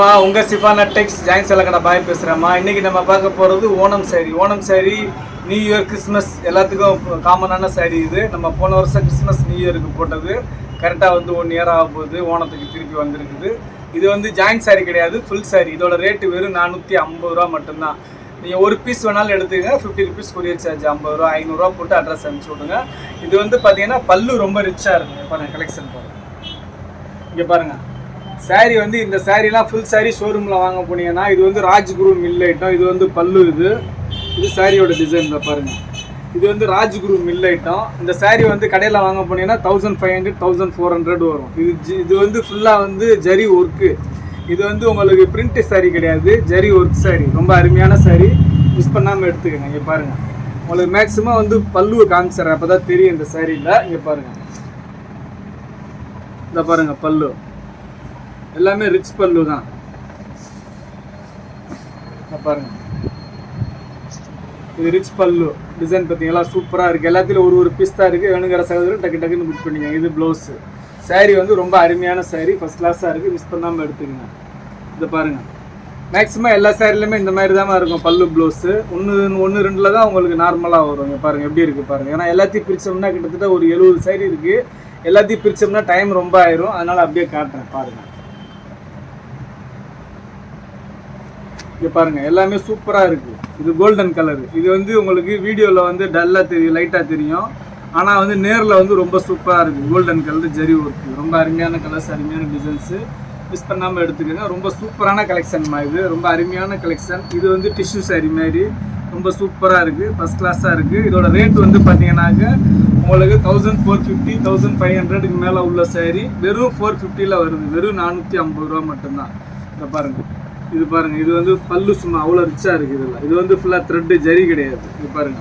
உங்கள் சிஃபானா டெக்ஸ் ஜாயின் செலக்கடை பாய் பேசுகிறேம்மா இன்றைக்கி நம்ம பார்க்க போகிறது Onam sari Onam sari new year Christmas எல்லாத்துக்கும் காமனான சாரி இது. நம்ம போன வருஷம் கிறிஸ்மஸ் நியூ இயருக்கு போட்டது. கரெக்டாக வந்து ஒன் இயர் ஆக போகுது. ஓணத்துக்கு திருப்பி வந்திருக்குது. இது வந்து ஜாயின் சாரி கிடையாது ஃபுல் சாரி இதோட ரேட்டு வெறும் நானூற்றி ஐம்பது ரூபா மட்டும்தான். நீங்கள் ஒரு பீஸ் வேணாலும் எடுத்துக்கங்க. ஃபிஃப்டி ருபீஸ் கொரியர் சார்ஜ் ஐம்பது ரூபா ஐநூறுரூவா போட்டு அட்ரஸ் அனுப்பிச்சி விடுங்க. இது வந்து பார்த்தீங்கன்னா பல்லு ரொம்ப ரிச்சாக இருக்குங்க பாருங்கள் கலெக்ஷன் போகிறேன் இங்கே பாருங்கள் saree வந்து இந்த சாரீலாம் ஃபுல் saree ஷோரூமில் வாங்க போனீங்கன்னா இது வந்து ராஜ்குரு மில் ஐட்டம் இது வந்து பல்லு இது. இது சாரியோட டிசைன் பாருங்க. இது வந்து ராஜ்குரு மில் ஐட்டம் இந்த saree வந்து கடையில் வாங்க போனீங்கன்னா thousand five hundred thousand four hundred வரும். இது இது வந்து ஃபுல்லாக வந்து ஜரி ஒர்க்கு இது வந்து உங்களுக்கு பிரிண்ட் saree கிடையாது. Zari work saree. ரொம்ப அருமையான saree. மிஸ் பண்ணாமல் எடுத்துக்கங்க. இங்கே பாருங்க. உங்களுக்கு மேக்ஸிமம் வந்து பல்லு காமிச்சிடுறேன். அப்போ தான் தெரியும் இந்த சாரியில் இங்கே பாருங்க. இந்த பாருங்க பல்லு. எல்லாமே ரிச் பல்லு தான். பாருங்க. இது ரிச் பல்லு. டிசைன் பார்த்தீங்களா சூப்பராக இருக்குது எல்லாத்துலையும் ஒரு ஒரு பீஸ் தான் இருக்குது வேணுங்கிற சகோதரர் டக்கு டக்குன்னு புக் பண்ணிக்கோங்க. இது ப்ளவுஸு saree வந்து ரொம்ப அருமையான saree. ஃபஸ்ட் கிளாஸாக இருக்குது மிஸ் பண்ணாமல் எடுத்துக்கங்க. இதை பாருங்கள் மேக்ஸிமம் எல்லா சேரீலையுமே இந்த மாதிரி தான் இருக்கும். பல்லு ப்ளவுஸு ஒன்று ஒன்று ரெண்டில் தான் உங்களுக்கு நார்மலாக வரும். இங்கே பாருங்கள் எப்படி இருக்குது பாருங்கள் ஏன்னா எல்லாத்தையும் பிரித்தோம்னா கிட்டத்தட்ட ஒரு எழுபது சேரீ இருக்குது எல்லாத்தையும் பிரித்தோம்னா டைம் ரொம்ப ஆயிரும். அதனால் அப்படியே காட்டுறேன். பாருங்கள் இங்கே பாருங்கள் எல்லாமே சூப்பராக இருக்குது இது கோல்டன் கலரு இது வந்து உங்களுக்கு வீடியோவில் வந்து டல்லாக தெரியும் லைட்டாக தெரியும். ஆனால் வந்து நேரில் வந்து ரொம்ப சூப்பராக இருக்குது கோல்டன் கலர் ஜரி ஒர்க்கு ரொம்ப அருமையான கலர்ஸ் அருமையான டிசைன்ஸு மிஸ் பண்ணாமல் எடுத்துக்கோங்க. ரொம்ப சூப்பரான கலெக்ஷன்மா இது. ரொம்ப அருமையான கலெக்ஷன் இது வந்து டிஷ்யூ சாரி மாதிரி. ரொம்ப சூப்பராக இருக்குது ஃபஸ்ட் கிளாஸாக இருக்குது இதோட ரேட் வந்து பார்த்தீங்கன்னாக்க உங்களுக்கு thousand four fifty thousand five ஹண்ட்ரடுக்கு மேலே உள்ள சேரீ வெறும் ஃபோர் ஃபிஃப்டியில் வருது. வெறும் நானூற்றி ஐம்பது ரூபா மட்டும்தான். இதை பாருங்கள் இது பாருங்க இது வந்து பல்லு சும்மா அவ்வளோ ரிச்சாக இருக்குது இதில் இது வந்து ஃபுல்லாக த்ரெட்டு ஜரி கிடையாது. இது பாருங்க.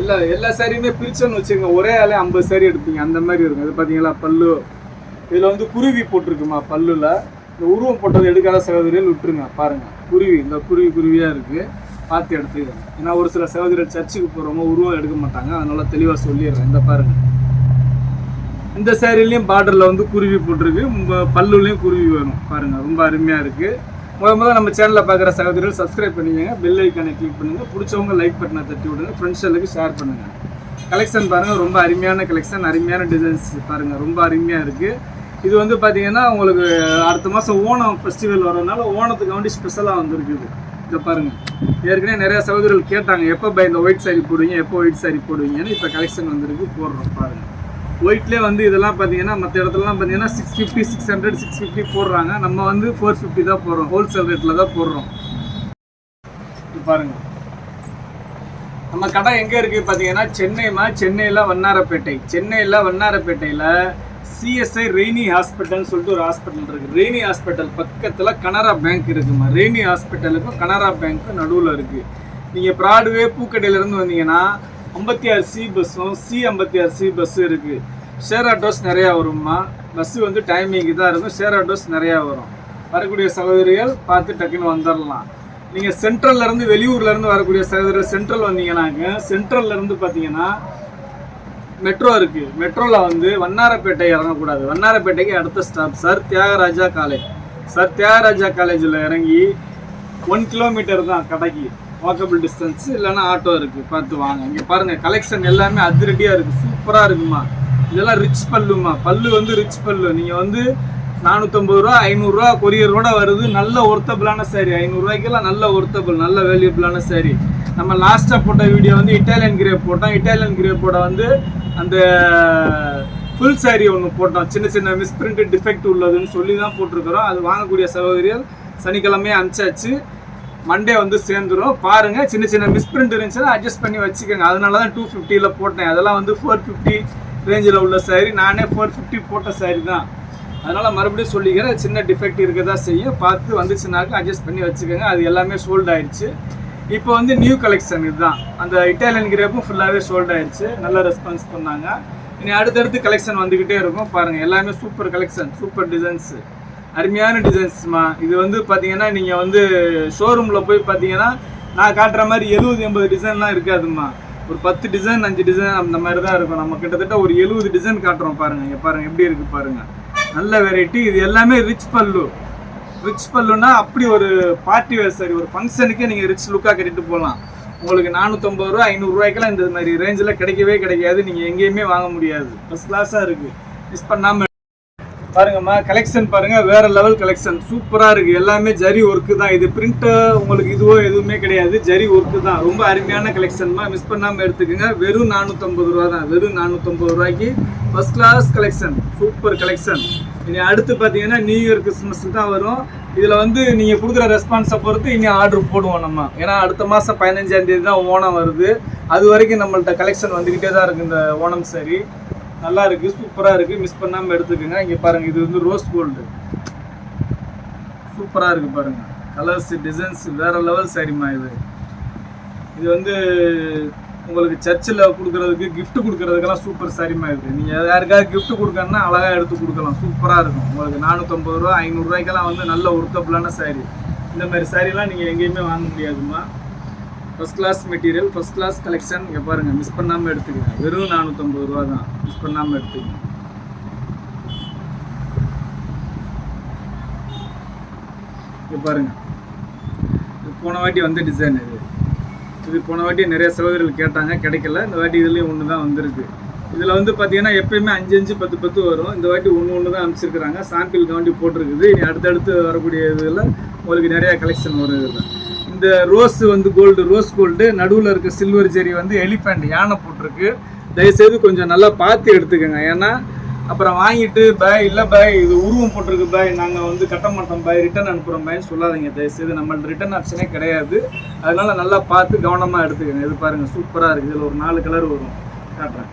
எல்லா எல்லா சாரியுமே பிரிச்சோன்னு வச்சுங்க ஒரே ஆளே ஐம்பது சாரி எடுப்பீங்க. அந்த மாதிரி இருக்கும். இது பார்த்தீங்களா பல்லு. இதில் வந்து குருவி போட்டிருக்குமா பல்லுல? இந்த உருவம் போட்டது எடுக்காத சகோதரியில் விட்டுருங்க பாருங்க. குருவி இந்த குருவி குருவியாக இருக்குது பார்த்து எடுத்துக்கோங்க ஏன்னா ஒரு சில சகோதரர் சர்ச்சுக்கு போகிறவங்க உருவம் எடுக்க மாட்டாங்க. அதனால தெளிவாக சொல்லிடுறேன். இந்த பாருங்கள் இந்த சேரீலையும் பார்டரில் வந்து குருவி போட்டிருக்கு. பல்லுலேயும் பல்லுலையும் குருவி வரும் பாருங்கள் ரொம்ப அருமையாக இருக்குது முத முதல்ல நம்ம சேனலில் பார்க்குற சகோதரிகள் சப்ஸ்கிரைப் பண்ணிக்கோங்க. பெல் ஐக்கானை கிளிக் பண்ணுங்கள் பிடிச்சவங்க லைக் பட்டனை தட்டி விடுங்க. ஃப்ரெண்ட்ஸ் எல்லாருக்கும் ஷேர் பண்ணுங்கள் கலெக்ஷன் பாருங்கள் ரொம்ப அருமையான கலெக்ஷன் அருமையான டிசைன்ஸ் பாருங்கள் ரொம்ப அருமையாக இருக்குது இது வந்து பார்த்தீங்கன்னா உங்களுக்கு அடுத்த மாதம் ஓணம் ஃபெஸ்டிவல் வரதுனால ஓணத்துக்கு வேண்டி ஸ்பெஷலாக வந்துருக்குது இதை. பாருங்கள் ஏற்கனவே நிறையா சகோதரிகள் கேட்டாங்க எப்போ பை இந்த ஒயிட் சாரி போடுவீங்க எப்போ ஒயிட் சாரி போடுவீங்கன்னு. இப்போ கலெக்ஷன் வந்திருக்கு போடுறோம் பாருங்கள் ஒயிட்லேயே வந்து இதெல்லாம் பார்த்தீங்கன்னா மற்ற இடத்துலலாம் பார்த்தீங்கன்னா six fifty six hundred six fifty போடுறாங்க. நம்ம வந்து ஃபோர் ஃபிஃப்டி தான் போடுறோம். ஹோல்சேல் ரேட்டில் தான் போடுறோம். பாருங்கள் நம்ம கடை எங்கே இருக்குது பார்த்தீங்கன்னா சென்னைமா சென்னையில் வண்ணாரப்பேட்டை. சென்னையில் வண்ணாரப்பேட்டையில் சிஎஸ்ஐ ரெய்னி ஹாஸ்பிட்டல்னு சொல்லிட்டு ஒரு ஹாஸ்பிட்டல் இருக்குது ரெய்னி ஹாஸ்பிட்டல் பக்கத்தில் கனரா பேங்க் இருக்குமா ரெய்னி ஹாஸ்பிட்டலுக்கும் கனரா பேங்க்கும் நடுவில் இருக்குது நீங்கள் ப்ராட்வே பூக்கடையிலேருந்து வந்தீங்கன்னா ஐம்பத்தி ஆறு சி பஸ்ஸும் சி ஐம்பத்தி ஆறு சி பஸ்ஸும் இருக்குது ஷேர் ஆட்டோஸ் நிறையா வரும்மா. பஸ்ஸு வந்து டைமிங்கு தான் இருக்கும். ஷேர் ஆட்டோஸ் நிறையா வரும். வரக்கூடிய சகோதரிகள் பார்த்து டக்குன்னு வந்துடலாம் நீங்கள் சென்ட்ரல்லேருந்து வெளியூர்லேருந்து வரக்கூடிய சகோதரர் சென்ட்ரல் வந்தீங்கன்னாங்க. சென்ட்ரல்லேருந்து பார்த்தீங்கன்னா மெட்ரோ இருக்குது மெட்ரோவில் வந்து வண்ணாரப்பேட்டை இறங்கக்கூடாது. வண்ணாரப்பேட்டைக்கு அடுத்த stop sir Thiyagaraja college sir Thiyagaraja காலேஜில் இறங்கி ஒன் கிலோமீட்டர் தான் கடைக்கு. வாக்கபிள் டிஸ்டன்ஸ் இல்லைன்னா ஆட்டோ இருக்குது பார்த்து வாங்க. இங்கே பாருங்கள் கலெக்ஷன் எல்லாமே அதிரடியாக இருக்குது சூப்பராக இருக்குமா? இதெல்லாம் ரிச் பல்லுமா? பல்லு வந்து ரிச் பல்லு. நீங்கள் வந்து நானூற்றம்பது ரூபா ஐநூறுரூவா கொரியரோட வருது. நல்ல ஒர்த்தபிளான சாரி ஐநூறுரூவாய்க்கெல்லாம் நல்ல ஒர்த்தபிள் நல்ல வேல்யூபிளான சாரி நம்ம லாஸ்ட்டாக போட்ட வீடியோ வந்து இட்டாலியன் கிரேப் போட்டோம். இட்டாலியன் கிரேப்போட வந்து அந்த ஃபுல் சாரி ஒன்று போட்டோம். சின்ன சின்ன மிஸ்பிரிண்ட் டிஃபெக்ட் உள்ளதுன்னு சொல்லி தான் போட்டிருக்கிறோம். அது வாங்கக்கூடிய சகோதரிகள் சனிக்கிழமையே அனுப்பிச்சாச்சு. மண்டே வந்து சேர்ந்துரும். பாருங்க சின்ன சின்ன மிஸ்பிரிண்ட் இருந்துச்சுன்னா அட்ஜஸ்ட் பண்ணி வச்சுக்கோங்க. அதனால தான் டூ ஃபிஃப்டியில் போட்டேன். அதெல்லாம் வந்து ஃபோர் ஃபிஃப்டி ரேஞ்சில் உள்ள சாரி நானே ஃபோர் ஃபிஃப்டி போட்ட சாரி தான். அதனால் மறுபடியும் சொல்லிக்கிறேன் சின்ன டிஃபெக்ட் இருக்க தான் செய்யும் பார்த்து வந்துச்சுனாக்க அட்ஜஸ்ட் பண்ணி வச்சுக்கோங்க. அது எல்லாமே சோல்ட் ஆயிடுச்சு இப்போ வந்து நியூ கலெக்ஷன் இதுதான். அந்த இட்டாலியன் கிரேப்பும் ஃபுல்லாகவே சோல்ட் ஆயிடுச்சு நல்ல ரெஸ்பான்ஸ் பண்ணாங்க. இனி அடுத்தடுத்து கலெக்ஷன் வந்துக்கிட்டே இருக்கும். பாருங்கள் எல்லாமே சூப்பர் கலெக்ஷன் சூப்பர் டிசைன்ஸு அருமையான டிசைன்ஸ்மா இது வந்து பார்த்தீங்கன்னா நீங்கள் வந்து ஷோரூமில் போய் பார்த்தீங்கன்னா நான் காட்டுற மாதிரி எழுபது எண்பது டிசைன்லாம் இருக்காதும்மா. ஒரு பத்து டிசைன் அஞ்சு டிசைன் அந்த மாதிரி தான் இருக்கும். நம்ம கிட்டத்தட்ட ஒரு எழுபது டிசைன் காட்டுறோம் பாருங்கள் இங்கே பாருங்கள் எப்படி இருக்குது பாருங்கள் நல்ல வெரைட்டி இது எல்லாமே ரிச் பல்லு. ரிச் பல்லுனா அப்படி ஒரு பார்ட்டி வேர் சாரி ஒரு ஃபங்க்ஷனுக்கே நீங்கள் ரிச் லுக்காக கட்டிட்டு போகலாம் உங்களுக்கு நானூற்றம்பது ரூபா ஐநூறுரூவாய்க்கெல்லாம் இந்த மாதிரி ரேஞ்சில் கிடைக்கவே கிடைக்காது. நீங்கள் எங்கேயுமே வாங்க முடியாது. ஃபஸ்ட் கிளாஸாக இருக்குது மிஸ் பண்ணாமல் பாருங்கம்மா கலெக்ஷன் பாருங்க வேற லெவல் கலெக்ஷன் சூப்பரா இருக்கு. எல்லாமே ஜரி ஒர்க்கு தான். இது பிரிண்ட் உங்களுக்கு இதுவோ எதுவுமே கிடையாது. ஜரி ஒர்க்கு தான். ரொம்ப அருமையான கலெக்ஷன்மா மிஸ் பண்ணாம எடுத்துக்கோங்க. வெறும் நானூற்றம்பது ரூபா தான். வெறும் நானூற்றம்பது ரூபாய்க்கு first class collection super collection இனி அடுத்து பார்த்தீங்கன்னா நியூ இயர் கிறிஸ்மஸ் தான் வரும். இதில் வந்து நீங்கள் கொடுக்குற ரெஸ்பான்ஸை பொறுத்து இனி ஆர்டர் போடுவோம் நம்ம. ஏன்னா அடுத்த மாதம் பதினஞ்சாந்தேதி தான் ஓணம் வருது. அது வரைக்கும் நம்மள்ட்ட கலெக்ஷன் வந்துக்கிட்டே தான் இருக்குது இந்த ஓணம் சரி நல்லா இருக்கு சூப்பரா இருக்கு. மிஸ் பண்ணாம எடுத்துக்கோங்க. இங்க பாருங்க இது வந்து ரோஸ் கோல்டு சூப்பரா இருக்கு பாருங்க. கலர்ஸ் டிசைன்ஸ் வேற லெவல் சரிம்மா இது. இது வந்து உங்களுக்கு சர்ச்சில் கொடுக்கறதுக்கு கிஃப்ட் கொடுக்கறதுக்கெல்லாம் சூப்பர் சரிமா இது. நீங்கள் யாருக்காவது கிஃப்ட் கொடுக்கணும்னா அழகாக எடுத்து கொடுக்கலாம். சூப்பராக இருக்கும். உங்களுக்கு நானூற்றம்பது ரூபா ஐநூறுரூவாய்க்கெல்லாம் வந்து நல்ல ஒர்க்கபிளான சாரி இந்த மாதிரி சாரிலாம் நீங்கள் எங்கேயுமே வாங்க முடியாதும்மா. First class material first class collection இங்கே பாருங்கள் மிஸ் பண்ணாமல் எடுத்துக்கங்க வெறும் நானூற்றம்பது ரூபா தான். மிஸ் பண்ணாமல் எடுத்துக்கங்க இங்கே பாருங்கள் போன வாட்டி வந்த டிசைன் இது. இது போன வாட்டி நிறைய சகோதரிகள் கேட்டாங்க கிடைக்கல. இந்த வாட்டி இதுலேயும் ஒன்று தான் வந்திருக்கு. இதில் வந்து பார்த்தீங்கன்னா எப்பயுமே அஞ்சு அஞ்சு பத்து பத்து வரும். இந்த வாட்டி ஒன்று ஒன்று தான் அனுப்பிச்சிருக்கிறாங்க. சாம்பிள் கவுண்டி போட்டிருக்குது. இனி அடுத்தடுத்து வரக்கூடிய இதில் உங்களுக்கு நிறையா கலெக்ஷன் வரும் இதில். இந்த ரோஸ் வந்து கோல்டு ரோஸ் கோல்டு நடுவில் இருக்க சில்வர் ஜெரி வந்து எலிஃபண்ட் யானை போட்டிருக்கு. தயவுசெய்து கொஞ்சம் நல்லா பார்த்து எடுத்துக்கோங்க. ஏன்னா அப்புறம் வாங்கிட்டு பாய் இல்லை பாய் இது உருவம் போட்டிருக்கு பாய் நாங்கள் வந்து கட்ட மாட்டோம் பாய் ரிட்டர்ன் அனுப்புகிறோம் பாய்ன்னு சொல்லாதீங்க. தயவுசெய்து நம்மள்ட்ட ரிட்டர்ன் ஆப்ஷனே கிடையாது. அதனால நல்லா பார்த்து கவனமாக எடுத்துக்கோங்க. இது பாருங்கள் சூப்பராக இருக்குது இதில் ஒரு நாலு கலர் வரும். காட்டுறேன்.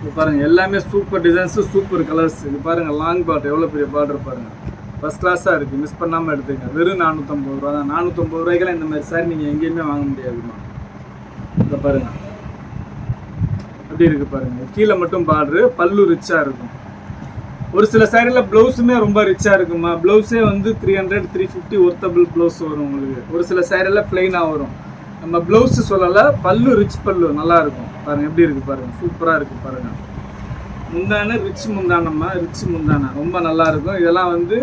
இது பாருங்கள் எல்லாமே சூப்பர் டிசைன்ஸு சூப்பர் கலர்ஸ் இது பாருங்க லாங் பார்டர் எவ்வளோ பெரிய பார்டர் பாருங்க. ஃபஸ்ட் கிளாஸாக இருக்குது மிஸ் பண்ணாமல் எடுத்துங்க வெறும் நானூற்றம்பது ரூபா தான். நானூற்றம்பது ரூபாய்க்கெல்லாம் இந்த மாதிரி சாரி நீங்கள் எங்கேயுமே வாங்க முடியாதுமா இதை பாருங்கள் அப்படி இருக்கு பாருங்கள் கீழே மட்டும் பார்டரு பல்லு ரிச்சாக இருக்கும். ஒரு சில சாரியில் ப்ளவுஸுமே ரொம்ப ரிச்சாக இருக்குமா ப்ளவுஸே வந்து three hundred three fifty worthable blouse வரும் உங்களுக்கு. ஒரு சில சாரியில் பிளெயினாக வரும். நம்ம ப்ளவுஸ் சொல்லலை பல்லு ரிச் பல்லு நல்லா இருக்கும். பாருங்க எப்படி இருக்கு பாருங்க. சூப்பராக இருக்கு பாருங்க. முந்தான ரிச் முந்தானம்மா. ரிச் முந்தானா. ரொம்ப நல்லா இருக்கும். இதெல்லாம் வந்து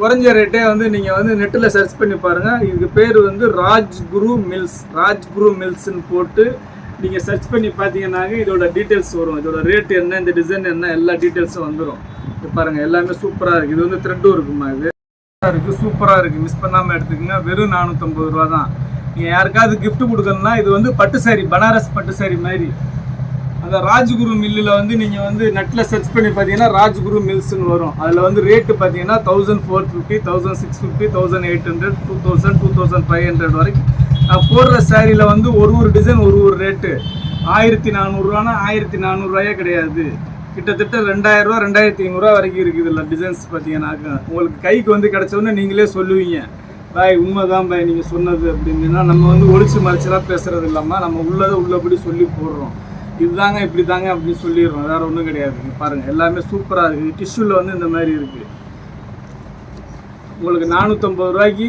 குறைஞ்ச ரேட்டே வந்து நீங்கள் வந்து நெட்டில் சர்ச் பண்ணி பாருங்கள் இதுக்கு பேர் வந்து ராஜ்குரு மில்ஸ். ராஜ்குரு மில்ஸ்ன்னு போட்டு நீங்கள் சர்ச் பண்ணி பார்த்தீங்கன்னாங்க இதோட டீட்டெயில்ஸ் வரும். இதோட ரேட் என்ன இந்த டிசைன் என்ன எல்லா டீட்டெயில்ஸும் வந்துடும் இது பாருங்கள் எல்லாமே சூப்பராக இருக்குது இது வந்து த்ரெட்டும் இருக்குமா இது? இருக்குது சூப்பராக இருக்குது மிஸ் பண்ணாமல் எடுத்துக்கோங்க. வெறும் நானூற்றம்பது ரூபா தான் நீங்கள் யாருக்காவது கிஃப்ட் கொடுக்கணும்னா இது வந்து பட்டு சாரி பனாரஸ் பட்டு சாரி மாதிரி. அந்த ராஜ்குரு மில்லில் வந்து நீங்கள் வந்து நெட்டில் சர்ச் பண்ணி பார்த்தீங்கன்னா ராஜ்குரு மில்ஸ்னு வரும். அதில் வந்து ரேட்டு பார்த்தீங்கன்னா thousand four fifty thousand six fifty thousand eight hundred two thousand two thousand five hundred வரைக்கும். நான் போடுற சேரீயில் வந்து ஒரு ஒரு டிசைன் ஒரு ஒரு ரேட்டு ஆயிரத்தி நானூறுரூவானா ஆயிரத்தி நானூறுரூவாயே கிடையாது. கிட்டத்தட்ட ரெண்டாயிரரூவா ரெண்டாயிரத்தி ஐநூறுரூவா வரைக்கும் இருக்குது இதில் டிசைன்ஸ் பார்த்தீங்கன்னாக்கா. உங்களுக்கு கைக்கு வந்து கிடச்சோன்னே நீங்களே சொல்லுவீங்க. பாய் உண்மைதான் பாய் நீங்கள் சொன்னது அப்படின்னா. நம்ம வந்து ஒழிச்சு மறைச்சலாக பேசுகிறது இல்லாமல் நம்ம உள்ளதை உள்ளபடி சொல்லி போடுறோம். இதுதாங்க இப்படி தாங்க அப்படின்னு சொல்லிடுறோம். வேற ஒன்றும் கிடையாது. பாருங்கள் பாருங்க எல்லாமே சூப்பராக இருக்குது. டிஷ்யூவில் வந்து இந்த மாதிரி இருக்குது உங்களுக்கு நானூற்றம்பது ரூபாய்க்கு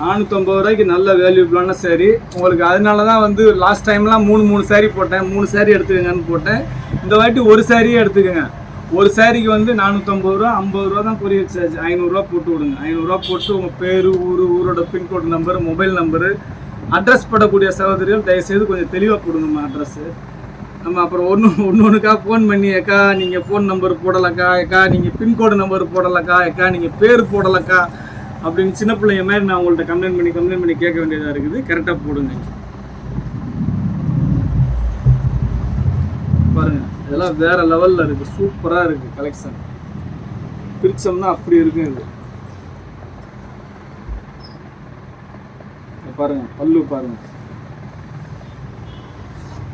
நானூற்றம்பது ரூபாய்க்கு நல்ல வேல்யூபிளான சேரீ உங்களுக்கு அதனால தான் வந்து லாஸ்ட் டைம்லாம் மூணு மூணு சேரீ போட்டேன். மூணு சேரீ எடுத்துக்கங்கன்னு போட்டேன். இந்த வாட்டி ஒரு சாரியே எடுத்துக்கோங்க. ஒரு சாரிக்கு வந்து நானூற்றம்பது ரூபா ஐம்பது ரூபா தான் கொரியர் சார்ஜ் ஐநூறுரூவா போட்டு விடுங்க. ஐநூறுரூவா போட்டு உங்கள் பேர் ஊர் ஊரோட pincode number mobile number address போடக்கூடிய சகோதரிகள் தயவுசெய்து கொஞ்சம் தெளிவாக கொடுங்கம்மா அட்ரஸ்ஸு நம்ம அப்புறம் ஒன்று ஒன்று ஒன்றுக்கா ஃபோன் பண்ணி அக்கா நீங்கள் ஃபோன் நம்பர் போடலக்கா அக்கா நீங்கள் பின்கோடு நம்பர் போடலக்கா அக்கா நீங்கள் பேர் போடலக்கா அப்படின்னு சின்ன பிள்ளைங்க மாதிரி நான் உங்கள்கிட்ட கம்ப்ளைண்ட் பண்ணி கம்ப்ளைண்ட் பண்ணி கேட்க வேண்டியதாக இருக்குது. கரெக்டாக போடுங்க. பாருங்கள் இதெல்லாம் வேறு லெவலில் இருக்குது சூப்பராக இருக்குது கலெக்ஷன் பிரிச்சம்னா அப்படி இருக்கும் இது. பாருங்கள் பாருங்க பல்லு பாருங்க.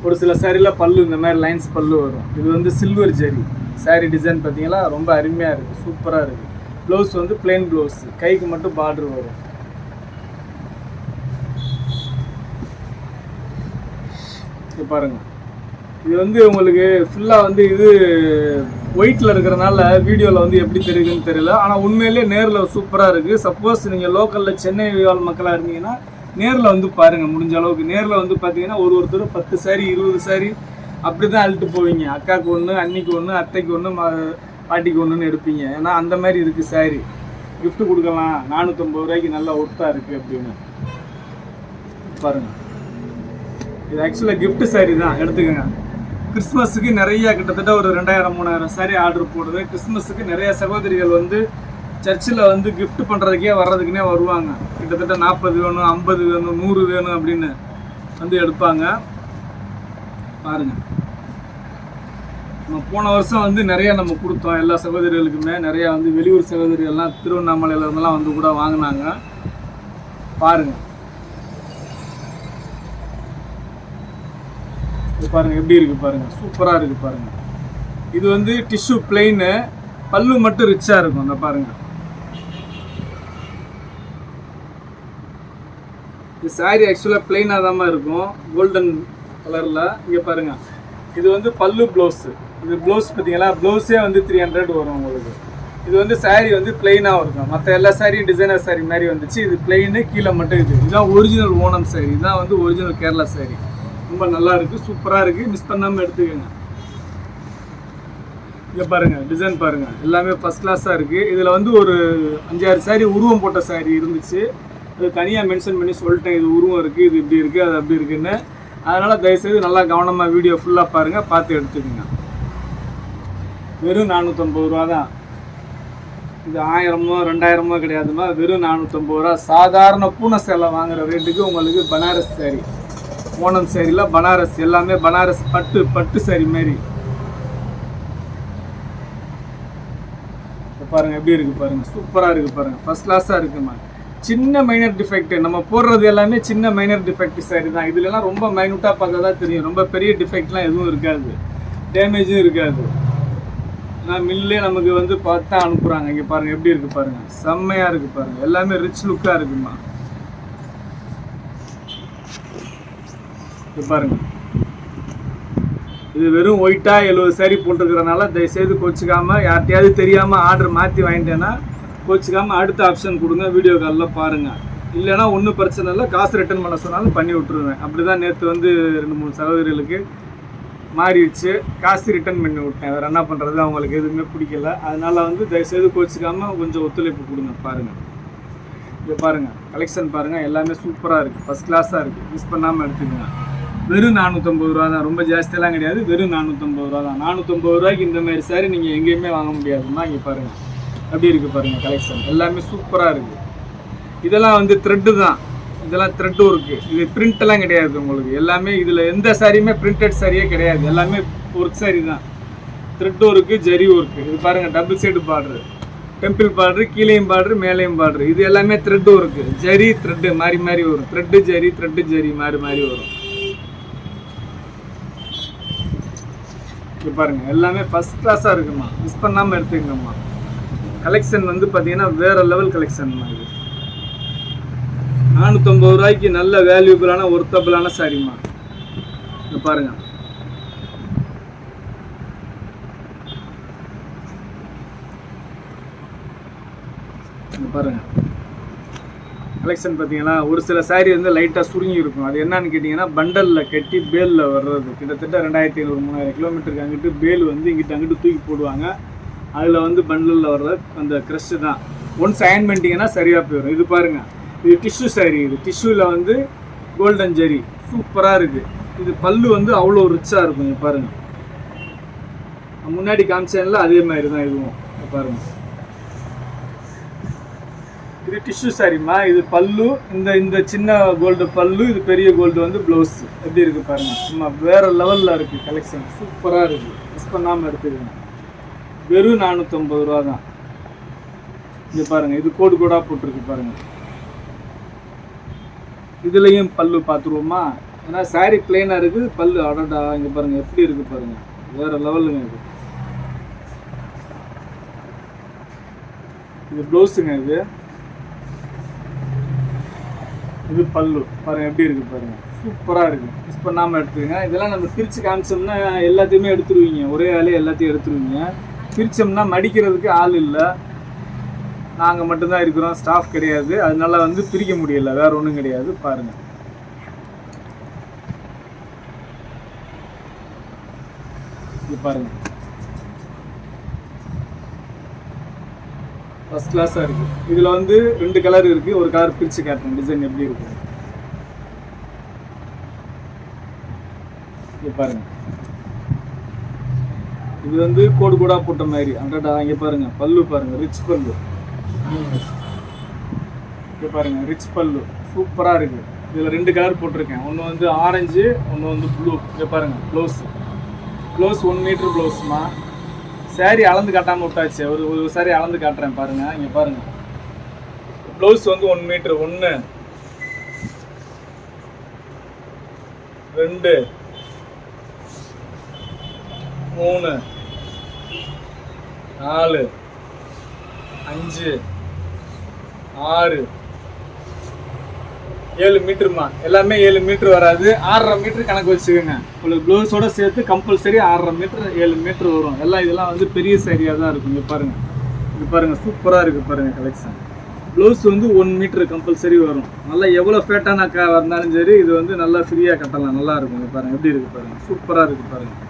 ஒரு சில சாரியில் பல்லு இந்த மாதிரி லைன்ஸ் பல்லு வரும். இது வந்து சில்வர் ஜெரி சாரி டிசைன் பார்த்தீங்கன்னா ரொம்ப அருமையாக இருக்குது சூப்பராக இருக்குது ப்ளவுஸ் வந்து பிளெயின் ப்ளவுஸ் கைக்கு மட்டும் பார்டர் வரும். இது பாருங்க. இது வந்து உங்களுக்கு ஃபுல்லாக வந்து இது ஒயிட்டில் இருக்கிறனால வீடியோவில் வந்து எப்படி தெரியுதுன்னு தெரியல. ஆனால் உண்மையிலேயே நேரில் சூப்பராக இருக்குது சப்போஸ் நீங்கள் லோக்கலில் சென்னை வாழ் மக்களாக இருந்தீங்கன்னா நேரில் வந்து பாருங்கள் முடிஞ்ச அளவுக்கு. நேரில் வந்து பார்த்தீங்கன்னா ஒரு ஒருத்தர் பத்து சாரி இருபது சாரி அப்படி தான் அழுட்டு போவீங்க. அக்காவுக்கு ஒன்று அன்னைக்கு ஒன்று அத்தைக்கு ஒன்று பாட்டிக்கு ஒன்றுன்னு எடுப்பீங்க. ஏன்னா அந்த மாதிரி இருக்குது சாரி கிஃப்ட்டு கொடுக்கலாம். நானூற்றம்பது ரூபாய்க்கு நல்லா ஒர்த்தாக இருக்குது அப்படின்னு. பாருங்க. இது ஆக்சுவலாக கிஃப்ட் சாரி தான். எடுத்துக்கோங்க. கிறிஸ்மஸுக்கு நிறைய கிட்டத்தட்ட ஒரு ரெண்டாயிரம் மூணாயிரம் சாரி ஆர்டர் போடுது. கிறிஸ்மஸுக்கு நிறைய சகோதரிகள் வந்து சர்ச்சில் வந்து கிஃப்ட் பண்ணுறதுக்கே வர்றதுக்குனே வருவாங்க. கிட்டத்தட்ட நாற்பது வேணும் ஐம்பது வேணும் நூறு வேணும் அப்படின்னு வந்து எடுப்பாங்க. பாருங்க. நம்ம போன வருஷம் வந்து நிறைய நம்ம கொடுத்தோம். எல்லா சகோதரிகளுக்குமே நிறையா வந்து வெளியூர் சகோதரிகள்லாம் திருவண்ணாமலையிலருந்தெல்லாம் வந்து கூட வாங்கினாங்க. பாருங்க. இது பாருங்க எப்படி இருக்கு பாருங்க. சூப்பராக இருக்கு பாருங்க. இது வந்து டிஷ்யூ பிளெயின் பல்லு மட்டும் ரிச்சாக இருக்கும். அந்த பாருங்கள் இது சாரி ஆக்சுவலாக பிளெயினாக தான் இருக்கும். கோல்டன் கலரில் இங்கே பாருங்கள் இது வந்து பல்லு ப்ளவுஸு இது ப்ளவுஸ் பார்த்தீங்களா? ப்ளவுஸே வந்து த்ரீ ஹண்ட்ரட் வரும் உங்களுக்கு. இது வந்து சாரீ வந்து பிளெயினாக இருக்கும். மற்ற எல்லா சாரியும் டிசைனர் saree மாதிரி வந்துச்சு. இது பிளெயின்னு கீழே மட்டும் இது. இதுதான் ஒரிஜினல் ஓனம் saree. இதுதான் வந்து ஒரிஜினல் கேரளா saree. ரொம்ப நல்லா இருக்குது சூப்பராக இருக்குது மிஸ் பண்ணாமல் எடுத்துக்கோங்க. இங்கே பாருங்கள் டிசைன் பாருங்கள் எல்லாமே ஃபர்ஸ்ட் கிளாஸாக இருக்குது இதில் வந்து ஒரு அஞ்சாறு saree உருவம் போட்ட saree இருந்துச்சு. தனியாக மென்ஷன் பண்ணி சொல்லிட்டேன் இது உருவம் இருக்குது இது இப்படி இருக்குது அது அப்படி இருக்குன்னு. அதனால் தயவுசெய்து நல்லா கவனமாக வீடியோ ஃபுல்லாக பாருங்கள் பார்த்து எடுத்துக்கோங்க. வெறும் நானூற்றம்பது ரூபா தான். இது ஆயிரமோ ரெண்டாயிரமோ கிடையாதுமா வெறும் நானூற்றம்பது ரூபா. சாதாரண பூனை சேலை வாங்குகிற ரேட்டுக்கு உங்களுக்கு பனாரஸ் saree ஓணம் சேரீல பனாரஸ் எல்லாமே பனாரஸ் பட்டு பட்டு saree மாதிரி பாருங்கள் எப்படி இருக்குது பாருங்கள் சூப்பராக இருக்குது பாருங்கள் ஃபஸ்ட் கிளாஸாக இருக்குமா? சின்ன மைனர் டிஃபெக்ட் நம்ம போடுறது எல்லாமே சின்ன மைனர் டிஃபெக்ட் சரி தான். இதுலலாம் ரொம்ப மைனூட்டாக பார்த்தா தான் தெரியும். ரொம்ப பெரிய டிஃபெக்ட்லாம் எதுவும் இருக்காது. டேமேஜும் இருக்காது. நான் மில்லே நமக்கு வந்து பார்த்தா அனுப்புகிறாங்க இங்கே பாருங்கள் எப்படி இருக்குது பாருங்கள் செம்மையாக இருக்குது பாருங்கள் எல்லாமே ரிச் லுக்காக இருக்குமா? இது பாருங்கள் இது வெறும் ஒயிட்டாக எழுபது saree போட்டிருக்கிறனால தயவுசெய்து கொச்சுக்காமல் யார்கிட்டயாவது தெரியாமல் ஆர்டர் மாற்றி வாங்கிட்டேன்னா கோச்சிக்காமல் அடுத்த ஆப்ஷன் கொடுங்க வீடியோ காலில் பாருங்கள் இல்லைன்னா ஒன்றும் பிரச்சனை இல்லை காசு ரிட்டர்ன் பண்ண சொன்னாலும் பண்ணி விட்டுருவேன். அப்படி தான் நேற்று வந்து ரெண்டு மூணு சகோதரிகளுக்கு மாறிடுச்சு. காசு ரிட்டர்ன் பண்ணி விட்டேன். வேறு என்ன பண்ணுறது அவங்களுக்கு எதுவுமே பிடிக்கல. அதனால் வந்து தயவுசெய்து கோச்சிக்காமல் கொஞ்சம் ஒத்துழைப்பு கொடுங்க பாருங்கள் இதை பாருங்கள் கலெக்ஷன் பாருங்கள் எல்லாமே சூப்பராக இருக்குது ஃபஸ்ட் கிளாஸாக இருக்குது மிஸ் பண்ணாமல் எடுத்துக்கோங்க. வெறும் நானூற்றம்பது ரூபா தான். ரொம்ப ஜாஸ்தியெல்லாம் கிடையாது. வெறும் நானூற்றம்பது ரூபா தான். நானூற்றம்பது ரூபாய்க்கு இந்த மாதிரி சாரி நீங்கள் எங்கேயுமே வாங்க முடியாதுமா இங்கே பாருங்கள் அப்படி இருக்குது பாருங்கள் கலெக்ஷன் எல்லாமே சூப்பராக இருக்குது இதெல்லாம் வந்து த்ரெட்டு தான். இதெல்லாம் த்ரெட் ஒர்க்கு இது print கிடையாது உங்களுக்கு. எல்லாமே இதில் எந்த சாரியுமே பிரிண்டட் சாரியே கிடையாது. எல்லாமே ஒர்க் சாரி தான். த்ரெட் ஒர்க்கு ஜரி ஒர்க்கு இது பாருங்கள் double side border temple border கீழேயும் பார்டரு மேலேயும் பார்டரு இது எல்லாமே த்ரெட் ஒர்க்கு ஜரி த்ரெட்டு மாறி மாறி வரும். த்ரெட்டு ஜரி த்ரெட்டு ஜரி மாறி மாறி வரும். இது பாருங்கள் எல்லாமே ஃபஸ்ட் கிளாஸாக இருக்குமா? மிஸ் பண்ணாமல் எடுத்துக்கோங்கம்மா. கலெக்ஷன் வந்து பார்த்தீங்கன்னா வேற லெவல் கலெக்ஷன் இது நானூற்றம்பது ரூபாய்க்கு நல்ல வேல்யூபிளான ஒர்த்தபிளான சாரிம்மா இங்கே பாருங்க. பாருங்க. கலெக்ஷன் பார்த்தீங்கன்னா ஒரு சில saree வந்து லைட்டாக சுருங்கி இருக்கும். அது என்னன்னு கேட்டிங்கன்னா பண்டலில் கட்டி பேலில் வர்றது. கிட்டத்தட்ட ரெண்டாயிரத்தி ஐநூறு மூணாயிரம் கிலோமீட்டருக்கு அங்கிட்டு பேல் வந்து இங்கிட்ட அங்கிட்டு தூக்கி போடுவாங்க. அதில் வந்து பண்டலில் வர்ற அந்த க்ரஷ்ஷு தான். ஒன்ஸ் அயன் பண்ணிட்டீங்கன்னா சரியாக போயிடும் இது பாருங்கள் இது டிஷ்யூ சாரி இது. டிஷ்யூவில் வந்து கோல்டன் ஜெரி சூப்பராக இருக்குது இது பல்லு வந்து அவ்வளோ ரிச்சாக இருக்கும். பாருங்கள் முன்னாடி காமிச்சேன்ல அதே மாதிரி தான் இதுவும். பாருங்கள் இது டிஷ்யூ சாரிம்மா இது பல்லு. இந்த இந்த சின்ன கோல்டு பல்லு இது பெரிய கோல்டு வந்து ப்ளவுஸ் எப்படி இருக்குது பாருங்கள் சும்மா வேறு லெவலில் இருக்குது கலெக்ஷன் சூப்பராக இருக்குது மிஸ் பண்ணாமல் எடுத்துக்கங்க. வெறும் நானூற்றம்பது ரூபா தான். இங்கே பாருங்க இது கோடு கோடாக போட்டிருக்கு பாருங்க. இதுலேயும் பல்லு பார்த்துருவோமா ஏன்னா சாரி பிளெயினாக இருக்குது பல்லு அடடா இங்கே பாருங்க எப்படி இருக்கு பாருங்க. வேற லெவலுங்க இது. இது ப்ளவுஸுங்க இது. இது பல்லு. பாருங்க எப்படி இருக்கு பாருங்க. சூப்பராக இருக்கு. மிஸ் பண்ணாமல் எடுத்துருங்க இதெல்லாம் நம்ம பிரித்து காமிச்சோம்னா எல்லாத்தையுமே எடுத்துருவீங்க. ஒரே வேலையை எல்லாத்தையும் எடுத்துருவீங்க. பிரித்தோம்னா மடிக்கிறதுக்கு ஆள் இல்லை. நாங்கள் மட்டும்தான் இருக்கிறோம் ஸ்டாஃப் கிடையாது. அதனால வந்து பிரிக்க முடியல வேற ஒன்றும் கிடையாது. பாருங்கள் பாருங்க. ஃபஸ்ட் கிளாஸாக இருக்கு. இதில் வந்து ரெண்டு கலர் இருக்கு. ஒரு கலர் பிரித்து காட்டுறேன். டிசைன் எப்படி இருக்கு பாருங்கள் பாருங்க. இது வந்து கோடு கோடா போட்ட மாதிரி. ஹண்ட்ரடா இங்கே பாருங்க பல்லு பாருங்க ரிச் பல்லு. இங்கே பாருங்க ரிச் பல்லு. சூப்பராக இருக்கு. இதில் ரெண்டு கலர் போட்டிருக்கேன். ஒன்று வந்து ஆரஞ்சு ஒன்று வந்து ப்ளூ இங்கே பாருங்க ப்ளவுஸ் ப்ளவுஸ் ஒன் மீட்ரு ப்ளவுஸ்மா saree அளந்து காட்டாமல் விட்டாச்சு. ஒரு ஒரு saree அளந்து காட்டுறேன் பாருங்க இங்கே பாருங்க. ப்ளவுஸ் வந்து ஒன் மீட்ரு ஒன்று ரெண்டு. மூணு நாலு அஞ்சு ஆறு ஏழு மீட்டருமா எல்லாமே ஏழு மீட்ரு வராது. ஆறரை மீட்ரு கணக்கு வச்சுக்கோங்க. உங்களுக்கு ப்ளவுஸோட சேர்த்து கம்பல்சரி ஆறரை மீட்ரு ஏழு மீட்ரு வரும். எல்லாம் இதெல்லாம் வந்து பெரிய சரியாக தான் இருக்கும். இங்கே பாருங்கள் இது பாருங்கள் சூப்பராக இருக்குது பாருங்கள் கலெக்ஷன் ப்ளவுஸ் வந்து ஒன் மீட்ரு கம்பல்சரி வரும். நல்லா எவ்வளோ ஃபேட்டான க வந்தாலும் சரி இது வந்து நல்லா ஃப்ரீயாக கட்டலாம். நல்லா இருக்கும். பாருங்கள் எப்படி இருக்குது பாருங்கள் சூப்பராக இருக்குது பாருங்கள்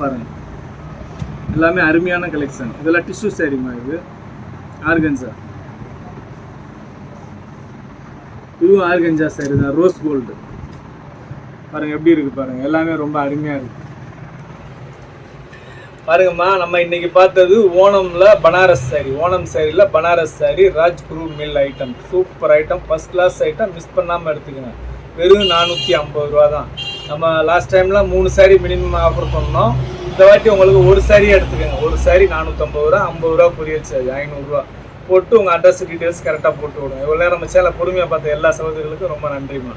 பாருங்கள் எல்லாமே அருமையான கலெக்ஷன் இதெல்லாம் டிஷ்யூ சாரிமா இது? ஆர்கன்ஸா இதுவும் ஆர்கன்ஜா சாரி தான். ரோஸ் கோல்டு பாருங்கள் எப்படி இருக்குது பாருங்கள் எல்லாமே ரொம்ப அருமையாக இருக்குது பாருங்கம்மா நம்ம இன்னைக்கு பார்த்தது ஓணமில் பனாரஸ் சாரி ஓணம் சாரியில் Banaras sari Rajguru mill item super item first class item miss பண்ணாமல் எடுத்துக்கங்க. வெறும் நானூற்றி ஐம்பது ரூபா தான் நம்ம லாஸ்ட் டைம்லாம் மூணு சாரி மினிமம் ஆஃபர் பண்ணோம். இந்த வாட்டி உங்களுக்கு ஒரு சாரியே எடுத்துக்கோங்க. ஒரு சாரி நானூற்றம்பது ரூபா ஐம்பது ரூபா கொரியர் சார்ஜ் ஐநூறுரூவா போட்டு உங்கள் அட்ரஸ் டீட்டெயில்ஸ் கரெக்டாக போட்டு விடுவோம் இவ்வளோ நேரம் நம்ம சேலை பொறுமையாக பார்த்த எல்லா சகோதரிகளுக்கும் ரொம்ப நன்றிம்மா.